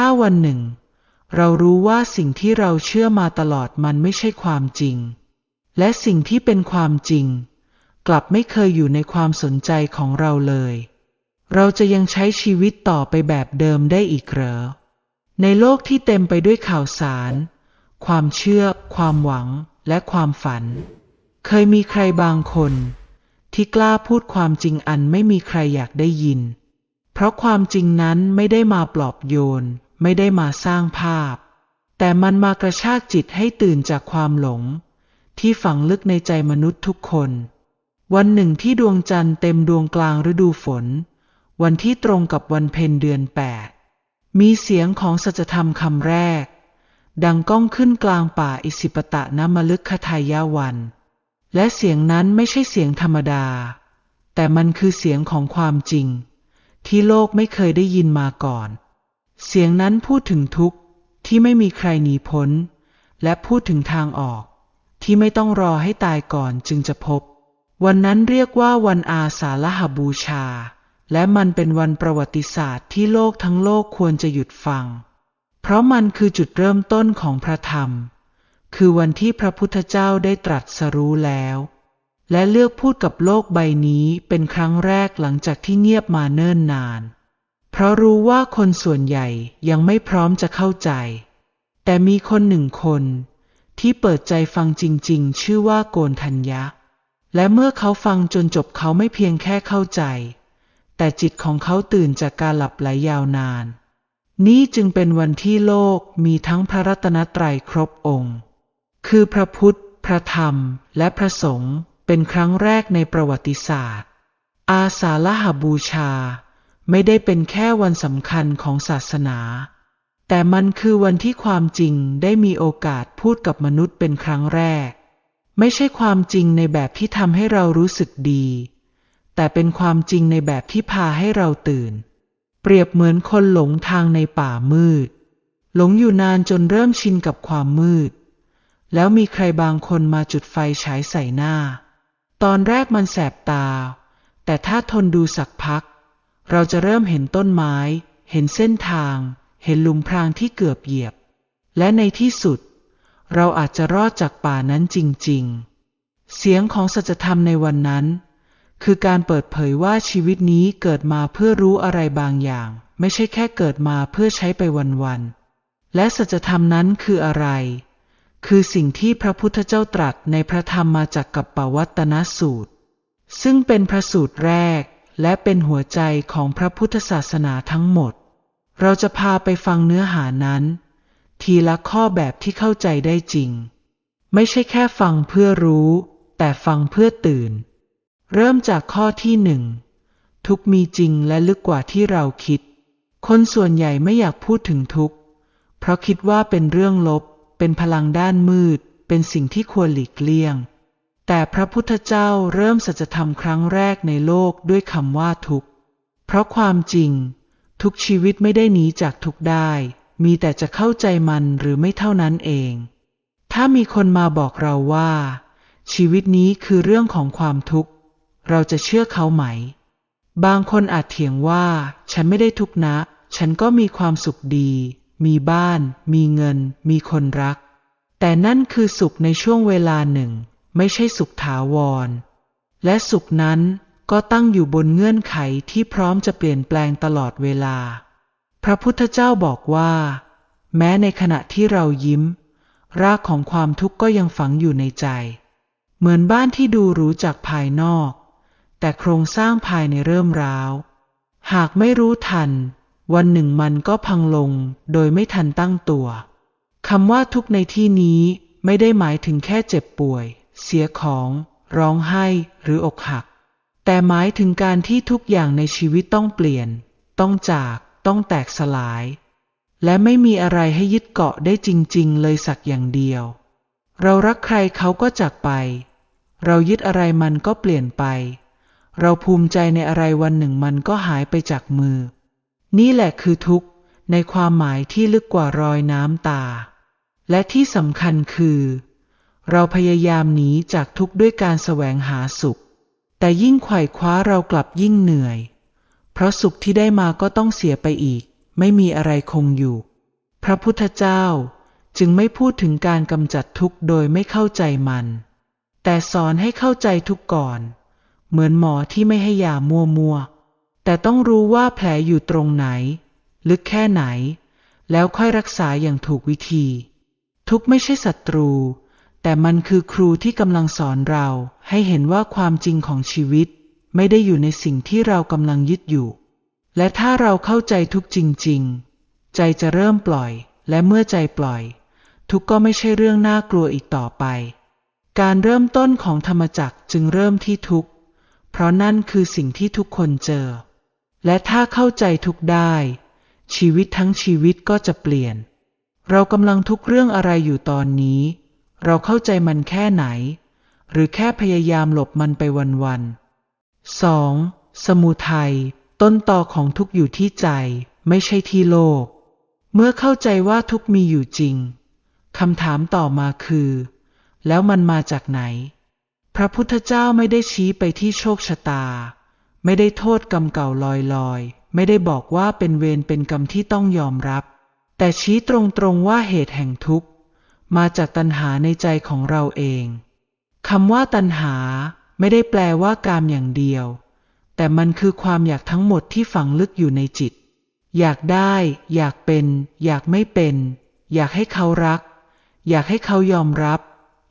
ถ้าวันหนึ่ง เรารู้ว่าสิ่งที่เราเชื่อมาตลอดมันไม่ใช่ความจริง และสิ่งที่เป็นความจริง กลับไม่เคยอยู่ในความสนใจของเราเลย เราจะยังใช้ชีวิตต่อไปแบบเดิมได้อีกเหรอ ในโลกที่เต็มไปด้วยข่าวสาร ความเชื่อ ความหวัง และความฝัน เคยมีใครบางคน ที่กล้าพูดความจริงอันไม่มีใครอยากได้ยินเพราะความจริงนั้นไม่ได้มาปลอบโยน ไม่ได้มาสร้างภาพ แต่มันมากระชากจิตให้ตื่นจากความหลง ที่ฝังลึกในใจมนุษย์ทุกคน วันหนึ่งที่ดวงจันทร์เต็มดวงกลางฤดูฝน วันที่ตรงกับวันเพ็ญเดือนแปดมีเสียงของสัจธรรมคำแรก ดังก้องขึ้นกลางป่าอิสิปตะนมลึกคทายาวัน และเสียงนั้นไม่ใช่เสียงธรรมดา แต่มันคือเสียงของความจริง ที่โลกไม่เคยได้ยินมาก่อน เสียงนั้นพูดถึงทุกข์ที่ไม่มีใครหนีพ้น และพูดถึงทางออก ที่ไม่ต้องรอให้ตายก่อนจึงจะพบ วันนั้นเรียกว่าวันอาสาฬหบูชา และมันเป็นวันประวัติศาสตร์ที่โลกทั้งโลกควรจะหยุดฟัง เพราะมันคือจุดเริ่มต้นของพระธรรม คือวันที่พระพุทธเจ้าได้ตรัสรู้แล้ว และเลือกพูดกับโลกใบนี้เป็นครั้งแรกหลังจากที่เงียบมาเนิ่นนาน เพราะรู้ว่าคนส่วนใหญ่ยังไม่พร้อมจะเข้าใจ แต่มีคนหนึ่งคน ที่เปิดใจฟังจริง ๆ ชื่อว่าโกนทัญญะ และเมื่อเขาฟังจนจบเขาไม่เพียงแค่เข้าใจ แต่จิตของเขาตื่นจากการหลับไหลยาวนาน นี่จึงเป็นวันที่โลกมีทั้งพระรัตนตรัยครบองค์ คือพระพุทธ พระธรรม และพระสงฆ์เป็นครั้งแรกในประวัติศาสตร์ อาสาฬหบูชา ไม่ได้เป็นแค่วันสำคัญของศาสนา แต่มันคือวันที่ความจริงได้มีโอกาสพูดกับมนุษย์เป็นครั้งแรก ไม่ใช่ความจริงในแบบที่ทำให้เรารู้สึกดี แต่เป็นความจริงในแบบที่พาให้เราตื่น เปรียบเหมือนคนหลงทางในป่ามืด หลงอยู่นานจนเริ่มชินกับความมืด แล้วมีใครบางคนมาจุดไฟฉายใส่หน้า ตอนแรกมันแสบตา แต่ถ้าทนดูสักพัก เราจะเริ่มเห็นต้นไม้ เห็นเส้นทาง เห็นลุมพรางที่เกือบเหยียบ และในที่สุด เราอาจจะรอดจากป่านั้นจริง ๆ เสียงของสัจธรรมในวันนั้น คือการเปิดเผยว่าชีวิตนี้เกิดมาเพื่อรู้อะไรบางอย่าง ไม่ใช่แค่เกิดมาเพื่อใช้ไปวันๆ และสัจธรรมนั้นคืออะไร คือสิ่งที่พระพุทธเจ้าตรัสในพระธรรมมาจากกัปปวัตตนสูตร ซึ่งเป็นพระสูตรแรก และเป็นหัวใจของพระพุทธศาสนาทั้งหมด เราจะพาไปฟังเนื้อหานั้น ทีละข้อแบบที่เข้าใจได้จริง ไม่ใช่แค่ฟังเพื่อรู้ แต่ฟังเพื่อตื่น เริ่มจากข้อที่หนึ่งทุกมีจริงและลึกกว่าที่เราคิด คนส่วนใหญ่ไม่อยากพูดถึงทุกเพราะคิดว่าเป็นเรื่องลบ เป็นพลังด้านมืด เป็นสิ่งที่ควรหลีกเลี่ยง แต่พระพุทธเจ้าเริ่มสัจธรรมครั้งแรกในโลกด้วยคำว่าทุกข์ เพราะความจริง ทุกชีวิตไม่ได้หนีจากทุกข์ได้ มีแต่จะเข้าใจมันหรือไม่เท่านั้นเอง ถ้ามีคนมาบอกเราว่า ชีวิตนี้คือเรื่องของความทุกข์ เราจะเชื่อเขาไหม บางคนอาจเถียงว่า ฉันไม่ได้ทุกข์นะ ฉันก็มีความสุขดี มีบ้าน มีเงิน มีคนรัก แต่นั่นคือสุขในช่วงเวลาหนึ่ง ไม่ใช่สุขถาวร และสุขนั้นก็ตั้งอยู่บนเงื่อนไขที่พร้อมจะเปลี่ยนแปลงตลอดเวลา พระพุทธเจ้าบอกว่า แม้ในขณะที่เรายิ้ม รากของความทุกข์ก็ยังฝังอยู่ในใจ เหมือนบ้านที่ดูหรูจากภายนอก แต่โครงสร้างภายในเริ่มร้าว หากไม่รู้ทัน วันหนึ่งมันก็พังลงโดยไม่ทันตั้งตัวคำว่าทุกข์ในที่นี้ไม่ได้หมายถึงแค่เจ็บป่วย เสียของ ร้องไห้หรืออกหัก แต่หมายถึงการที่ทุกอย่างในชีวิตต้องเปลี่ยน ต้องจาก ต้องแตกสลาย และไม่มีอะไรให้ยึดเกาะได้จริง ๆ เลยสักอย่างเดียว เรารักใครเขาก็จากไป เรายึดอะไรมันก็เปลี่ยนไป เราภูมิใจในอะไรวันหนึ่งมันก็หายไปจากมือ นี่แหละคือทุกข์ในความหมายที่ลึกกว่ารอยน้ำตา และที่สำคัญคือ เราพยายามหนีจากทุกข์ด้วยการแสวงหาสุข แต่ยิ่งไขว่คว้าเรากลับยิ่งเหนื่อย เพราะสุขที่ได้มาก็ต้องเสียไปอีก ไม่มีอะไรคงอยู่ พระพุทธเจ้าจึงไม่พูดถึงการกำจัดทุกข์โดยไม่เข้าใจมัน แต่สอนให้เข้าใจทุกข์ก่อน เหมือนหมอที่ไม่ให้ยามัวมัวๆแต่ต้องรู้ว่าแผลอยู่ตรงไหน ลึกแค่ไหน แล้วค่อยรักษาอย่างถูกวิธี ทุกข์ไม่ใช่ศัตรู แต่มันคือครูที่กำลังสอนเราให้เห็นว่าความจริงของชีวิต ไม่ได้อยู่ในสิ่งที่เรากำลังยึดอยู่ และถ้าเราเข้าใจทุกจริง ๆ ใจจะเริ่มปล่อย และเมื่อใจปล่อย ทุกก็ไม่ใช่เรื่องน่ากลัวอีกต่อไป การเริ่มต้นของธรรมจักรจึงเริ่มที่ทุกเพราะนั่นคือสิ่งที่ทุกคนเจอ และถ้าเข้าใจทุกได้ ชีวิตทั้งชีวิตก็จะเปลี่ยน เรากำลังทุกเรื่องอะไรอยู่ตอนนี้ เราเข้าใจมันแค่ไหน หรือแค่พยายามหลบมันไปวันๆ 2. สมุทัยต้นตอของทุกอยู่ที่ใจไม่ใช่ที่โลก เมื่อเข้าใจว่าทุกมีอยู่จริงคำถามต่อมาคือ แล้วมันมาจากไหน พระพุทธเจ้าไม่ได้ชี้ไปที่โชคชะตา ไม่ได้โทษกรรมเก่าลอยๆไม่ได้บอกว่าเป็นเวรเป็นกรรมที่ต้องยอมรับ แต่ชี้ตรงๆว่าเหตุแห่งทุกข์ มาจากตัณหาในใจของเราเองคำว่าตัณหาไม่ได้แปลว่ากามอย่างเดียว แต่มันคือความอยากทั้งหมดที่ฝังลึกอยู่ในจิต อยากได้ อยากเป็น อยากไม่เป็น อยากให้เขารัก อยากให้เขายอมรับ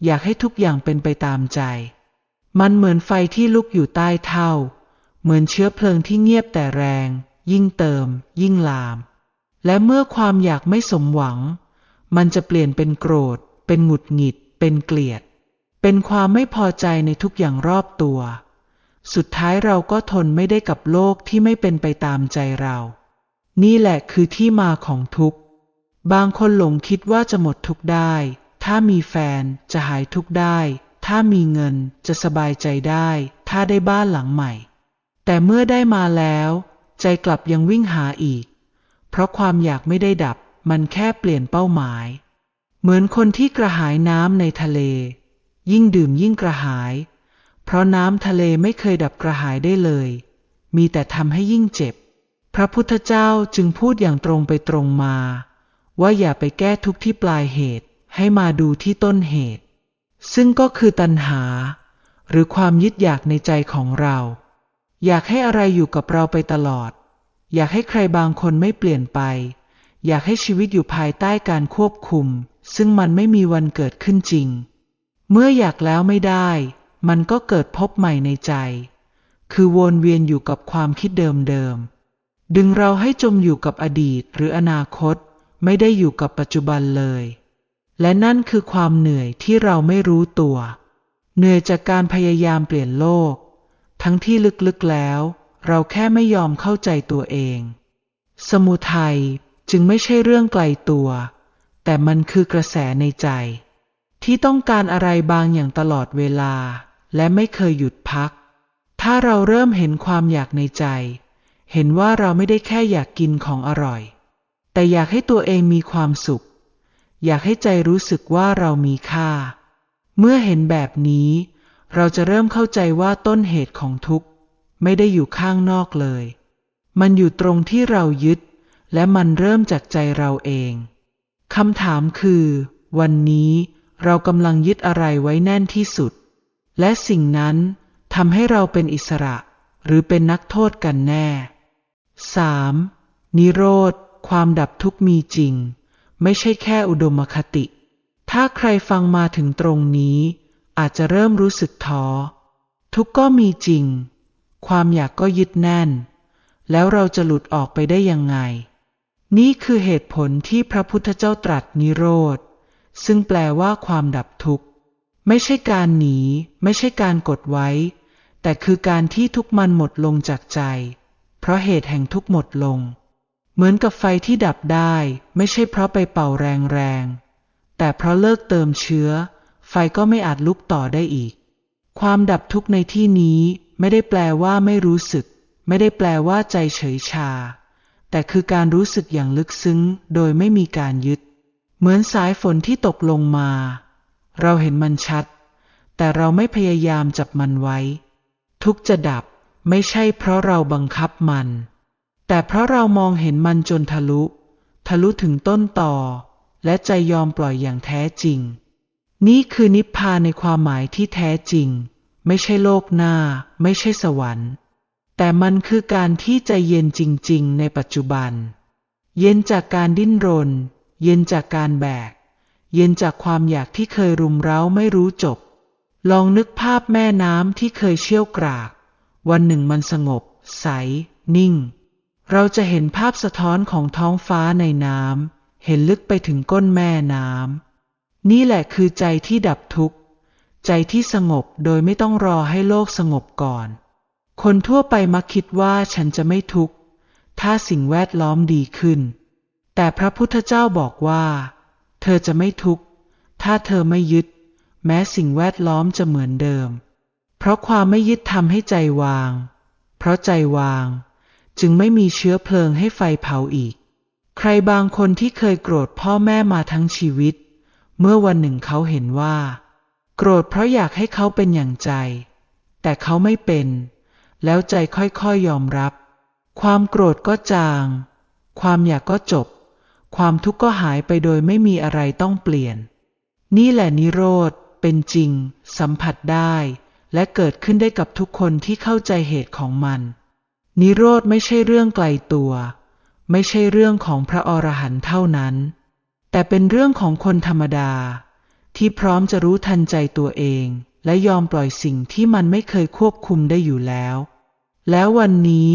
อยากให้ทุกอย่างเป็นไปตามใจ มันเหมือนไฟที่ลุกอยู่ใต้เท่า เหมือนเชื้อเพลิงที่เงียบแต่แรง ยิ่งเติม ยิ่งลาม และเมื่อความอยากไม่สมหวัง มันจะเปลี่ยนเป็นโกรธ เป็นหงุดหงิด เป็นเกลียด เป็นความไม่พอใจในทุกอย่างรอบตัว สุดท้ายเราก็ทนไม่ได้กับโลกที่ไม่เป็นไปตามใจเรา นี่แหละคือที่มาของทุกข์ บางคนหลงคิดว่าจะหมดทุกข์ได้ ถ้ามีแฟนจะหายทุกข์ได้ ถ้ามีเงินจะสบายใจได้ ถ้าได้บ้านหลังใหม่ แต่เมื่อได้มาแล้ว ใจกลับยังวิ่งหาอีก เพราะความอยากไม่ได้ดับ มันแค่เปลี่ยนเป้าหมาย เหมือนคนที่กระหายน้ำในทะเล ยิ่งดื่มยิ่งกระหาย เพราะน้ำทะเลไม่เคยดับกระหายได้เลย มีแต่ทำให้ยิ่งเจ็บ พระพุทธเจ้าจึงพูดอย่างตรงไปตรงมา ว่าอย่าไปแก้ทุกข์ที่ปลายเหตุให้มาดูที่ต้นเหตุ ซึ่งก็คือตัณหา หรือความยึดอยากในใจของเรา อยากให้อะไรอยู่กับเราไปตลอด อยากให้ใครบางคนไม่เปลี่ยนไป อยากให้ชีวิตอยู่ภายใต้การควบคุม ซึ่งมันไม่มีวันเกิดขึ้นจริง เมื่ออยากแล้วไม่ได้ มันก็เกิดพบใหม่ในใจ คือวนเวียนอยู่กับความคิดเดิมๆดึงเราให้จมอยู่กับอดีตหรืออนาคต ไม่ได้อยู่กับปัจจุบันเลย และนั่นคือความเหนื่อยที่เราไม่รู้ตัว เหนื่อยจากการพยายามเปลี่ยนโลก ทั้งที่ลึกๆแล้ว เราแค่ไม่ยอมเข้าใจตัวเองสมุทัย จึงไม่ใช่เรื่องไกลตัว แต่มันคือกระแสในใจ ที่ต้องการอะไรบางอย่างตลอดเวลา และไม่เคยหยุดพัก ถ้าเราเริ่มเห็นความอยากในใจ เห็นว่าเราไม่ได้แค่อยากกินของอร่อย แต่อยากให้ตัวเองมีความสุข อยากให้ใจรู้สึกว่าเรามีค่า เมื่อเห็นแบบนี้ เราจะเริ่มเข้าใจว่าต้นเหตุของทุกข์ ไม่ได้อยู่ข้างนอกเลย มันอยู่ตรงที่เรายึด และมันเริ่มจากใจเราเองคำถามคือ วันนี้เรากำลังยึดอะไรไว้แน่นที่สุด และสิ่งนั้นทำให้เราเป็นอิสระ หรือเป็นนักโทษกันแน่ 3. นิโรธ ความดับทุกข์มีจริง ไม่ใช่แค่อุดมคติ ถ้าใครฟังมาถึงตรงนี้ อาจจะเริ่มรู้สึกท้อ ทุกข์ก็มีจริง ความอยากก็ยึดแน่น แล้วเราจะหลุดออกไปได้ยังไง นี่คือเหตุผลที่พระพุทธเจ้าตรัสนิโรธ ซึ่งแปลว่าความดับทุกข์ ไม่ใช่การหนี ไม่ใช่การกดไว้ แต่คือการที่ทุกมันหมดลงจากใจ เพราะเหตุแห่งทุกหมดลง เหมือนกับไฟที่ดับได้ ไม่ใช่เพราะไปเป่าแรงๆ แต่เพราะเลิกเติมเชื้อ ไฟก็ไม่อาจลุกต่อได้อีก ความดับทุกข์ในที่นี้ไม่ได้แปลว่าไม่รู้สึก ไม่ได้แปลว่าใจเฉยชา แต่คือการรู้สึกอย่างลึกซึ้งโดยไม่มีการยึด เหมือนสายฝนที่ตกลงมา เราเห็นมันชัด แต่เราไม่พยายามจับมันไว้ ทุกจะดับไม่ใช่เพราะเราบังคับมัน แต่เพราะเรามองเห็นมันจนทะลุ ทะลุถึงต้นต่อ และใจยอมปล่อยอย่างแท้จริง นี่คือนิพพานในความหมายที่แท้จริง ไม่ใช่โลกหน้า ไม่ใช่สวรรค์ แต่มันคือการที่ใจเย็นจริง ๆ ในปัจจุบัน เย็นจากการดิ้นรน เย็นจากการแบก เย็นจากความอยากที่เคยรุมเร้าไม่รู้จบ ลองนึกภาพแม่น้ำที่เคยเชี่ยวกราก วันหนึ่งมันสงบ ใส นิ่ง เราจะเห็นภาพสะท้อนของท้องฟ้าในน้ำ เห็นลึกไปถึงก้นแม่น้ำ นี่แหละคือใจที่ดับทุกข์ ใจที่สงบโดยไม่ต้องรอให้โลกสงบก่อน คนทั่วไปมักคิดว่าฉันจะไม่ทุกข์ ถ้าสิ่งแวดล้อมดีขึ้น แต่พระพุทธเจ้าบอกว่า เธอจะไม่ทุกข์ ถ้าเธอไม่ยึด แม้สิ่งแวดล้อมจะเหมือนเดิม เพราะความไม่ยึดทำให้ใจวาง เพราะใจวาง จึงไม่มีเชื้อเพลิงให้ไฟเผาอีก ใครบางคนที่เคยโกรธพ่อแม่มาทั้งชีวิต เมื่อวันหนึ่งเขาเห็นว่า โกรธเพราะอยากให้เขาเป็นอย่างใจ แต่เขาไม่เป็น แล้วใจค่อยๆยอมรับ ความโกรธก็จาง ความอยากก็จบ ความทุกข์ก็หายไปโดยไม่มีอะไรต้องเปลี่ยน นี่แหละนิโรธเป็นจริง สัมผัสได้ และเกิดขึ้นได้กับทุกคนที่เข้าใจเหตุของมัน นิโรธไม่ใช่เรื่องไกลตัว ไม่ใช่เรื่องของพระอรหันต์เท่านั้น แต่เป็นเรื่องของคนธรรมดา ที่พร้อมจะรู้ทันใจตัวเอง และยอมปล่อยสิ่งที่มันไม่เคยควบคุมได้อยู่แล้ว แล้ววันนี้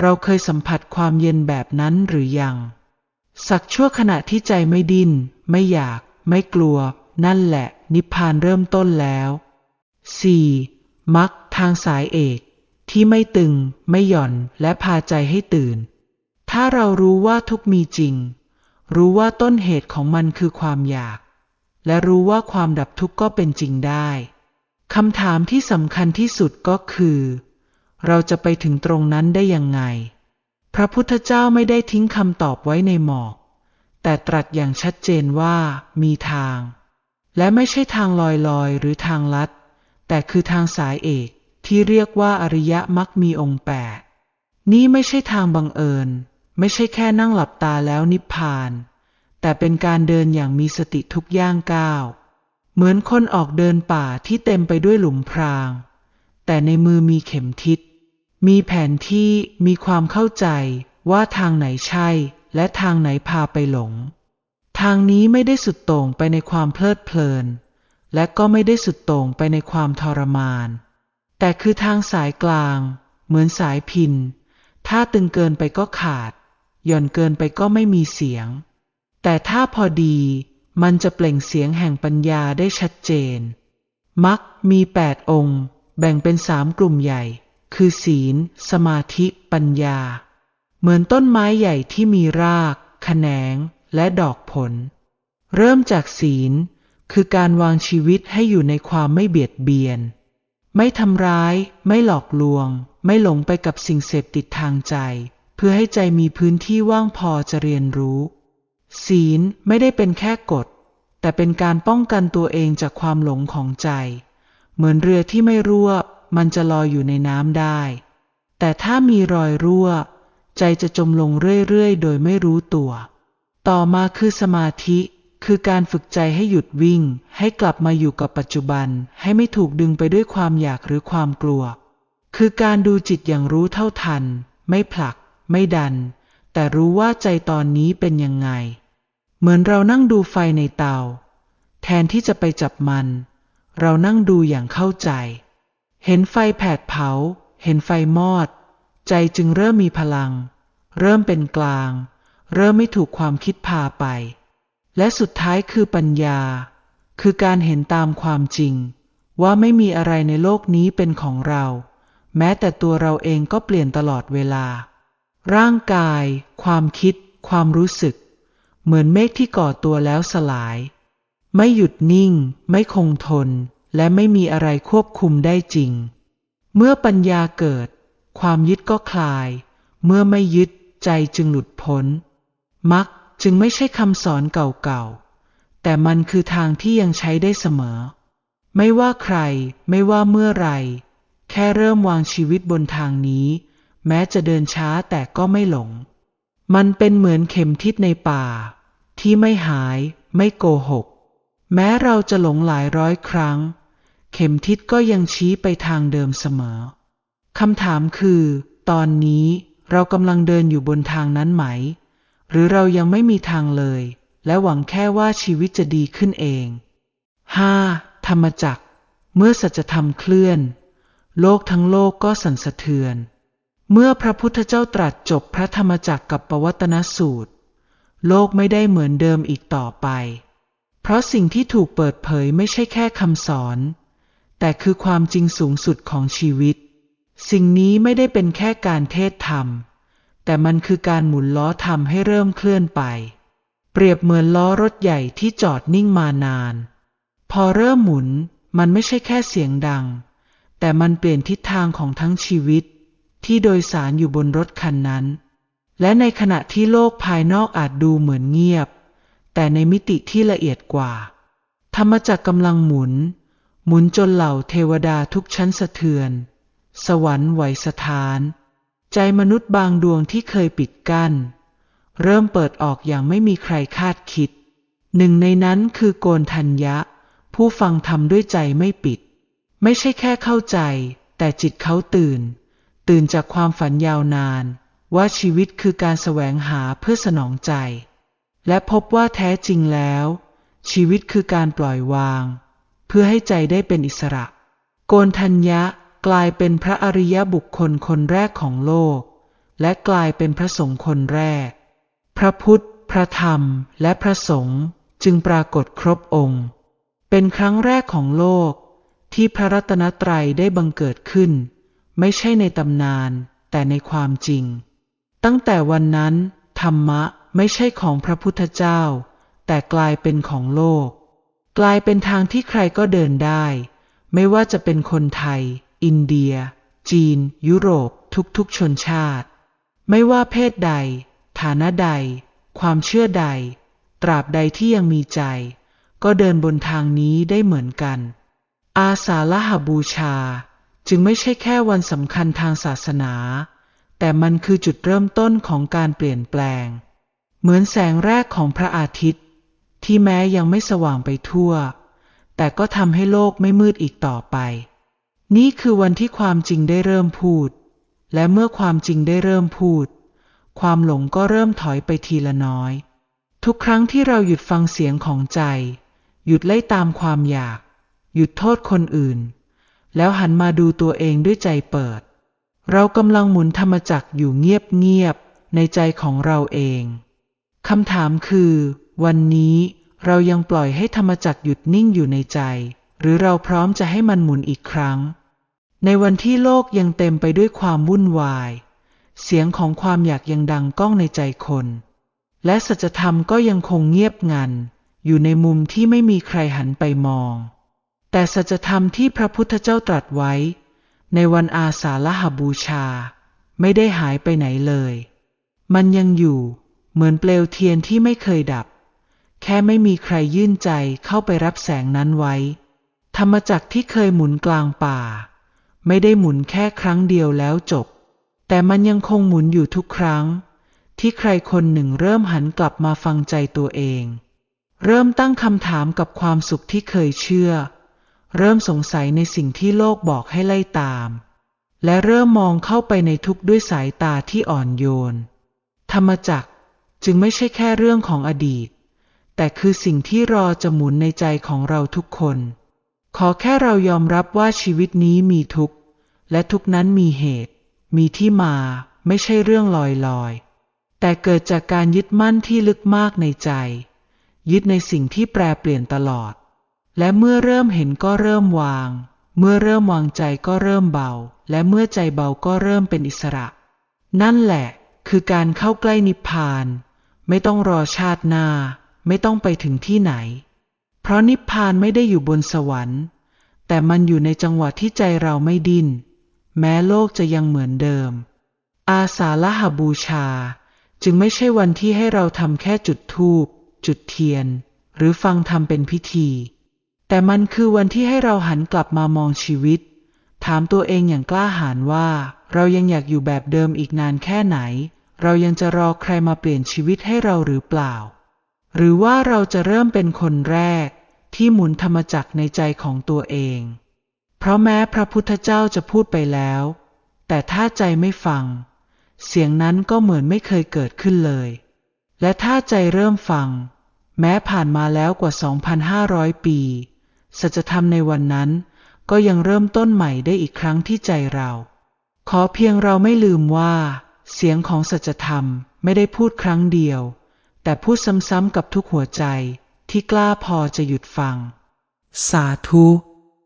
เราเคยสัมผัสความเย็นแบบนั้นหรือยัง สักชั่วขณะที่ใจไม่ดิน้น ไม่อยาก ไม่กลัว นั่นแหละ นิพพานเริ่มต้นแล้ว 4. มักทางสายเอกที่ไม่ตึง ไม่หย่อนและพาใจให้ตื่น ถ้าเรารู้ว่าทุกมีจริง รู้ว่าต้นเหตุของมันคือความอยาก และรู้ว่าความดับทุกข์ก็เป็นจริงได้ คำถามที่สำคัญที่สุดก็คือ เราจะไปถึงตรงนั้นได้ยังไง พระพุทธเจ้าไม่ได้ทิ้งคำตอบไว้ในหมอก แต่ตรัสอย่างชัดเจนว่ามีทาง และไม่ใช่ทางลอยๆ หรือทางลัด แต่คือทางสายเอกที่เรียกว่าอริยมรรคมีองค์แปดนี่ไม่ใช่ทางบังเอิญ ไม่ใช่แค่นั่งหลับตาแล้วนิพพาน แต่เป็นการเดินอย่างมีสติทุกย่างก้าว เหมือนคนออกเดินป่าที่เต็มไปด้วยหลุมพราง แต่ในมือมีเข็มทิศ มีแผนที่มีความเข้าใจว่าทางไหนใช่ และทางไหนพาไปหลง ทางนี้ไม่ได้สุดโต่งไปในความเพลิดเพลิน และก็ไม่ได้สุดโต่งไปในความทรมาน แต่คือทางสายกลาง เหมือนสายพิน ถ้าตึงเกินไปก็ขาด หย่อนเกินไปก็ไม่มีเสียง แต่ถ้าพอดี มันจะเปล่งเสียงแห่งปัญญาได้ชัดเจน มักมีแปดองค์ แบ่งเป็นสามกลุ่มใหญ่ คือศีล สมาธิปัญญา เหมือนต้นไม้ใหญ่ที่มีรากแขนง และดอกผล เริ่มจากศีล คือการวางชีวิตให้อยู่ในความไม่เบียดเบียน ไม่ทำร้าย ไม่หลอกลวง ไม่หลงไปกับสิ่งเสพติดทางใจ เพื่อให้ใจมีพื้นที่ว่างพอจะเรียนรู้ ศีลไม่ได้เป็นแค่กฎ แต่เป็นการป้องกันตัวเองจากความหลงของใจ เหมือนเรือที่ไม่รั่ว มันจะลอยอยู่ในน้ำได้ แต่ถ้ามีรอยรั่ว ใจจะจมลงเรื่อยๆ โดยไม่รู้ตัว ต่อมาคือสมาธิ คือการฝึกใจให้หยุดวิ่ง ให้กลับมาอยู่กับปัจจุบัน ให้ไม่ถูกดึงไปด้วยความอยากหรือความกลัว คือการดูจิตอย่างรู้เท่าทัน ไม่ผลัก ไม่ดัน แต่รู้ว่าใจตอนนี้เป็นยังไง เหมือนเรานั่งดูไฟในเตา แทนที่จะไปจับมัน เรานั่งดูอย่างเข้าใจ เห็นไฟแผดเผา เห็นไฟมอด ใจจึงเริ่มมีพลัง เริ่มเป็นกลาง เริ่มไม่ถูกความคิดพาไป และสุดท้ายคือปัญญา คือการเห็นตามความจริง ว่าไม่มีอะไรในโลกนี้เป็นของเรา แม้แต่ตัวเราเองก็เปลี่ยนตลอดเวลา ร่างกาย ความคิด ความรู้สึก เหมือนเมฆที่ก่อตัวแล้วสลาย ไม่หยุดนิ่ง ไม่คงทน และไม่มีอะไรควบคุมได้จริง เมื่อปัญญาเกิด ความยึดก็คลาย เมื่อไม่ยึดใจจึงหลุดพ้นมักจึงไม่ใช่คำสอนเก่าๆ แต่มันคือทางที่ยังใช้ได้เสมอ ไม่ว่าใคร ไม่ว่าเมื่อไร แค่เริ่มวางชีวิตบนทางนี้ แม้จะเดินช้าแต่ก็ไม่หลง มันเป็นเหมือนเข็มทิศในป่า ที่ไม่หายไม่โกหก แม้เราจะหลงหลายร้อยครั้ง เข็มทิศก็ยังชี้ไปทางเดิมเสมอคำถามคือ ตอนนี้เรากำลังเดินอยู่บนทางนั้นไหม หรือเรายังไม่มีทางเลย และหวังแค่ว่าชีวิตจะดีขึ้นเอง 5. ธรรมจักรเมื่อสัจธรรมเคลื่อน โลกทั้งโลกก็สั่นสะเทือน เมื่อพระพุทธเจ้าตรัสจบพระธรรมจักรกับปวัตนสูตร โลกไม่ได้เหมือนเดิมอีกต่อไป เพราะสิ่งที่ถูกเปิดเผยไม่ใช่แค่คำสอน แต่คือความจริงสูงสุดของชีวิต สิ่งนี้ไม่ได้เป็นแค่การเทศธรรม แต่มันคือการหมุนล้อธรรมให้เริ่มเคลื่อนไป เปรียบเหมือนล้อรถใหญ่ที่จอดนิ่งมานาน พอเริ่มหมุนมันไม่ใช่แค่เสียงดัง แต่มันเปลี่ยนทิศทางของทั้งชีวิต ที่โดยสารอยู่บนรถคันนั้น และในขณะที่โลกภายนอกอาจดูเหมือนเงียบ แต่ในมิติที่ละเอียดกว่า ธรรมจักรกำลังหมุน หมุนจนเหล่าเทวดาทุกชั้นสะเทือน สวรรค์ไหวสถาน ใจมนุษย์บางดวงที่เคยปิดกั้น เริ่มเปิดออกอย่างไม่มีใครคาดคิด หนึ่งในนั้นคือโกนทัญญะ ผู้ฟังทำด้วยใจไม่ปิด ไม่ใช่แค่เข้าใจ แต่จิตเขาตื่น ตื่นจากความฝันยาวนาน ว่าชีวิตคือการแสวงหาเพื่อสนองใจ และพบว่าแท้จริงแล้ว ชีวิตคือการปล่อยวาง เพื่อให้ใจได้เป็นอิสระ โกนทัญญะกลายเป็นพระอริยบุคคลคนแรกของโลก และกลายเป็นพระสงฆ์คนแรก พระพุทธ พระธรรม และพระสงฆ์จึงปรากฏครบองค์ เป็นครั้งแรกของโลกที่พระรัตนตรัยได้บังเกิดขึ้น ไม่ใช่ในตำนาน แต่ในความจริง ตั้งแต่วันนั้น ธรรมะไม่ใช่ของพระพุทธเจ้า แต่กลายเป็นของโลก กลายเป็นทางที่ใครก็เดินได้ ไม่ว่าจะเป็นคนไทย อินเดีย จีน ยุโรป ทุกๆชนชาติ ไม่ว่าเพศใด ฐานะใด ความเชื่อใด ตราบใดที่ยังมีใจ ก็เดินบนทางนี้ได้เหมือนกัน อาสาฬหบูชา จึงไม่ใช่แค่วันสำคัญทางศาสนา แต่มันคือจุดเริ่มต้นของการเปลี่ยนแปลง เหมือนแสงแรกของพระอาทิตย์ ที่แม้ยังไม่สว่างไปทั่ว แต่ก็ทำให้โลกไม่มืดอีกต่อไป นี่คือวันที่ความจริงได้เริ่มพูด และเมื่อความจริงได้เริ่มพูด ความหลงก็เริ่มถอยไปทีละน้อย ทุกครั้งที่เราหยุดฟังเสียงของใจ หยุดไล่ตามความอยาก หยุดโทษคนอื่น แล้วหันมาดูตัวเองด้วยใจเปิด เรากำลังหมุนธรรมจักรอยู่เงียบๆในใจของเราเองคำถามคือ วันนี้เรายังปล่อยให้ธรรมจักรหยุดนิ่งอยู่ในใจ หรือเราพร้อมจะให้มันหมุนอีกครั้ง ในวันที่โลกยังเต็มไปด้วยความวุ่นวาย เสียงของความอยากยังดังก้องในใจคน และสัจธรรมก็ยังคงเงียบงัน อยู่ในมุมที่ไม่มีใครหันไปมอง แต่สัจธรรมที่พระพุทธเจ้าตรัสไว้ ในวันอาสาฬหบูชา ไม่ได้หายไปไหนเลย มันยังอยู่เหมือนเปลวเทียนที่ไม่เคยดับ แค่ไม่มีใครยื่นใจเข้าไปรับแสงนั้นไว้ ธรรมจักรที่เคยหมุนกลางป่า ไม่ได้หมุนแค่ครั้งเดียวแล้วจบ แต่มันยังคงหมุนอยู่ทุกครั้ง ที่ใครคนหนึ่งเริ่มหันกลับมาฟังใจตัวเอง เริ่มตั้งคำถามกับความสุขที่เคยเชื่อ เริ่มสงสัยในสิ่งที่โลกบอกให้ไล่ตาม และเริ่มมองเข้าไปในทุกข์ด้วยสายตาที่อ่อนโยน ธรรมจักจึงไม่ใช่แค่เรื่องของอดีต แต่คือสิ่งที่รอจะหมุนในใจของเราทุกคน ขอแค่เรายอมรับว่าชีวิตนี้มีทุกข์ และทุกนั้นมีเหตุ มีที่มาไม่ใช่เรื่องลอยลอยแต่เกิดจากการยึดมั่นที่ลึกมากในใจ ยึดในสิ่งที่แปรเปลี่ยนตลอด และเมื่อเริ่มเห็นก็เริ่มวาง เมื่อเริ่มวางใจก็เริ่มเบา และเมื่อใจเบาก็เริ่มเป็นอิสระ นั่นแหละ คือการเข้าใกล้นิพพาน ไม่ต้องรอชาติหน้า ไม่ต้องไปถึงที่ไหน เพราะนิพพานไม่ได้อยู่บนสวรรค์ แต่มันอยู่ในจังหวะที่ใจเราไม่ดิ้น แม้โลกจะยังเหมือนเดิม อาสาฬหบูชา จึงไม่ใช่วันที่ให้เราทำแค่จุดธูปจุดเทียน หรือฟังทำเป็นพิธี แต่มันคือวันที่ให้เราหันกลับมามองชีวิต ถามตัวเองอย่างกล้าหาญว่า เรายังอยากอยู่แบบเดิมอีกนานแค่ไหน เรายังจะรอใครมาเปลี่ยนชีวิตให้เราหรือเปล่า หรือว่าเราจะเริ่มเป็นคนแรก ที่หมุนธรรมจักรในใจของตัวเอง เพราะแม้พระพุทธเจ้าจะพูดไปแล้ว แต่ถ้าใจไม่ฟัง เสียงนั้นก็เหมือนไม่เคยเกิดขึ้นเลย และถ้าใจเริ่มฟัง แม้ผ่านมาแล้วกว่า 2,500 ปี สัจธรรมในวันนั้น ก็ยังเริ่มต้นใหม่ได้อีกครั้งที่ใจเรา ขอเพียงเราไม่ลืมว่า เสียงของสัจธรรมไม่ได้พูดครั้งเดียว แต่พูดซ้ำๆกับทุกหัวใจที่กล้าพอจะหยุดฟัง สาธุ